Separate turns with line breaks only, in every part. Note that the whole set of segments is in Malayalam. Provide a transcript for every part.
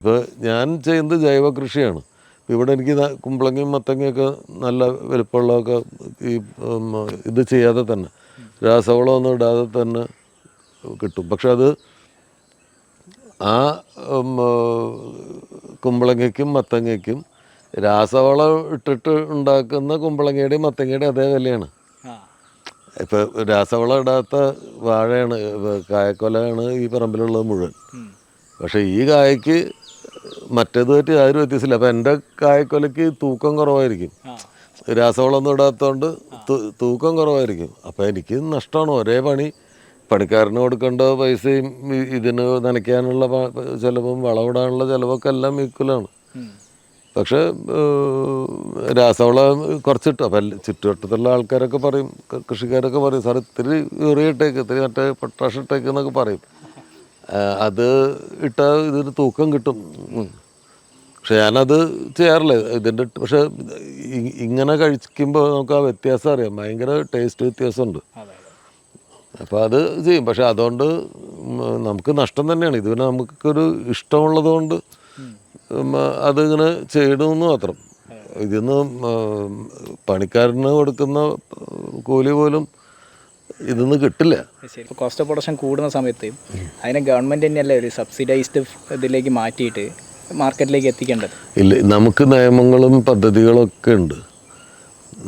ഇപ്പോൾ ഞാൻ ചെയ്യുന്നത് ജൈവ കൃഷിയാണ്. ഇപ്പോൾ ഇവിടെ എനിക്ക് കുമ്പളങ്ങയും മത്തങ്ങയൊക്കെ നല്ല വലുപ്പമുള്ളതൊക്കെ ഈ ഇത് ചെയ്യാതെ തന്നെ. രാസവളമൊന്നും ഇടാതെ തന്നെ കിട്ടും. പക്ഷെ അത് ആ കുമ്പളങ്ങയ്ക്കും മത്തങ്ങയ്ക്കും രാസവളം ഇട്ടിട്ട് ഉണ്ടാക്കുന്ന കുമ്പളങ്ങയുടെയും മത്തങ്ങയുടെയും അതേ വിലയാണ്. ഇപ്പോൾ രാസവളം ഇടാത്ത വാഴയാണ് കായക്കൊലയാണ് ഈ പറമ്പിലുള്ളത് മുഴുവൻ. പക്ഷേ ഈ കായക്ക് മറ്റേതുമായിട്ട് യാതൊരു വ്യത്യാസമില്ല. അപ്പം എന്റെ കായക്കൊലയ്ക്ക് തൂക്കം കുറവായിരിക്കും. രാസവളമൊന്നും ഇടാത്തതുകൊണ്ട് തൂക്കം കുറവായിരിക്കും. അപ്പം എനിക്ക് നഷ്ടമാണ് ഒരേ പണി. പണിക്കാരന് കൊടുക്കേണ്ട പൈസയും ഇതിന് നനയ്ക്കാനുള്ള ചിലവും വളമിടാനുള്ള ചിലവൊക്കെ എല്ലാം ഈക്വലാണ്. പക്ഷേ രാസവളം കുറച്ചിട്ട്. അപ്പം ചുറ്റുവട്ടത്തുള്ള ആൾക്കാരൊക്കെ പറയും കൃഷിക്കാരൊക്കെ പറയും സാർ ഇത്തിരി യൂറിയ ഇട്ടേക്ക് ഇത്തിരി മറ്റേ പൊട്ടാഷ് ഇട്ടേക്ക് എന്നൊക്കെ പറയും. അത് ഇട്ട ഇതിന് തൂക്കം കിട്ടും. പക്ഷെ ഞാനത് ചെയ്യാറില്ല. ഇതിന്റെ പക്ഷെ ഇങ്ങനെ കഴിക്കുമ്പോൾ നമുക്ക് ആ വ്യത്യാസം അറിയാം. ഭയങ്കര ടേസ്റ്റ് വ്യത്യാസമുണ്ട്. അപ്പോൾ അത്. ചെയ്യും. പക്ഷെ അതുകൊണ്ട് നമുക്ക് നഷ്ടം തന്നെയാണ്. ഇതിന് നമുക്കൊരു ഇഷ്ടമുള്ളതുകൊണ്ട് അതിങ്ങനെ ചെയ്യണമെന്ന് മാത്രം. ഇതിന്ന് പണിക്കാരന് കൊടുക്കുന്ന കൂലി പോലും ഇതിന്ന് കിട്ടില്ല.
ഇപ്പോൾ കോസ്റ്റ് ഓഫ് പ്രൊഡക്ഷൻ കൂടുന്ന സമയത്ത് അതിനെ ഗവൺമെന്റ് തന്നെയല്ലേ ഒരു സബ്സിഡൈസ്ഡ് ഇതിലേക്ക് മാറ്റിയിട്ട് മാർക്കറ്റിലേക്ക് എത്തിക്കേണ്ടത്?
ഇല്ല നമുക്ക് നിയമങ്ങളും പദ്ധതികളും ഒക്കെ ഉണ്ട്.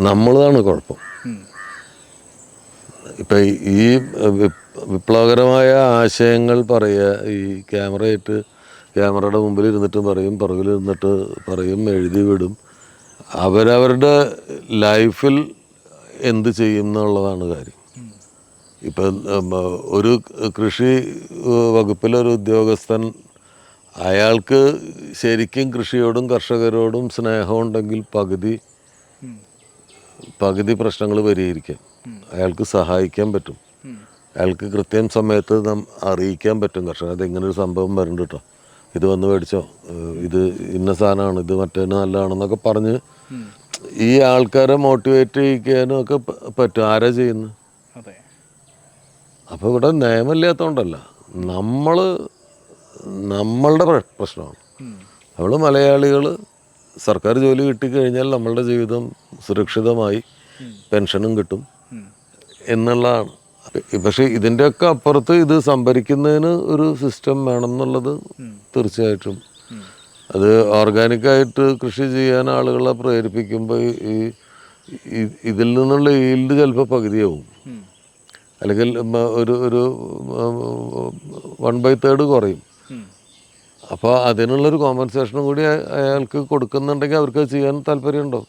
നമ്മളതാണ് കുഴപ്പം. ഇപ്പം ഈ വിപ്ലവകരമായ ആശയങ്ങൾ പറയുക ഈ ക്യാമറയിട്ട് ക്യാമറയുടെ മുമ്പിൽ ഇരുന്നിട്ടും പറയും പുറകിൽ ഇരുന്നിട്ട് പറയും എഴുതി വിടും. അവരവരുടെ ലൈഫിൽ എന്ത് ചെയ്യും എന്നുള്ളതാണ് കാര്യം. ഇപ്പം ഒരു കൃഷി വകുപ്പിലൊരു ഉദ്യോഗസ്ഥൻ അയാൾക്ക് ശരിക്കും കൃഷിയോടും കർഷകരോടും സ്നേഹമുണ്ടെങ്കിൽ പകുതി. പകുതി പ്രശ്നങ്ങൾ പരിഹരിക്കാം. അയാൾക്ക് സഹായിക്കാൻ പറ്റും. അയാൾക്ക് കൃത്യം സമയത്ത് നാം അറിയിക്കാൻ പറ്റും. കർഷകർ അത് ഇങ്ങനെ ഒരു സംഭവം വരുന്നുണ്ട് കേട്ടോ ഇത് വന്ന് മേടിച്ചോ. ഇത് ഇന്ന സാധനമാണ്. ഇത് മറ്റേ നല്ലതാണെന്നൊക്കെ പറഞ്ഞ് ഈ ആൾക്കാരെ മോട്ടിവേറ്റ് ചെയ്യിക്കാനും ഒക്കെ പറ്റും. ആരാ ചെയ്യുന്നത്? അപ്പോൾ ഇവിടെ നിയമമില്ലാത്തതുകൊണ്ടല്ല നമ്മൾ നമ്മളുടെ പ്രശ്നമാണ്. നമ്മൾ മലയാളികൾ സർക്കാർ ജോലി കിട്ടിക്കഴിഞ്ഞാൽ നമ്മളുടെ ജീവിതം സുരക്ഷിതമായി പെൻഷനും കിട്ടും. എന്നുള്ളതാണ് പക്ഷേ ഇതിന്റെയൊക്കെ അപ്പുറത്ത് ഇത് സംഭരിക്കുന്നതിന് ഒരു സിസ്റ്റം വേണം എന്നുള്ളത് തീർച്ചയായിട്ടും അത് ഓർഗാനിക്കായിട്ട് കൃഷി ചെയ്യാൻ ആളുകളെ പ്രേരിപ്പിക്കുമ്പോൾ ഈ ഇതിൽ നിന്നുള്ള ഈൽഡ് ചിലപ്പോൾ പകുതിയാവും. അല്ലെങ്കിൽ ഒരു ഒരു വൺ ബൈ തേർഡ് കുറയും. അപ്പോൾ അതിനുള്ളൊരു കോമ്പൻസേഷനും കൂടി അയ- അയാൾക്ക് കൊടുക്കുന്നുണ്ടെങ്കിൽ അവർക്ക് അത് ചെയ്യാൻ താല്പര്യമുണ്ടോ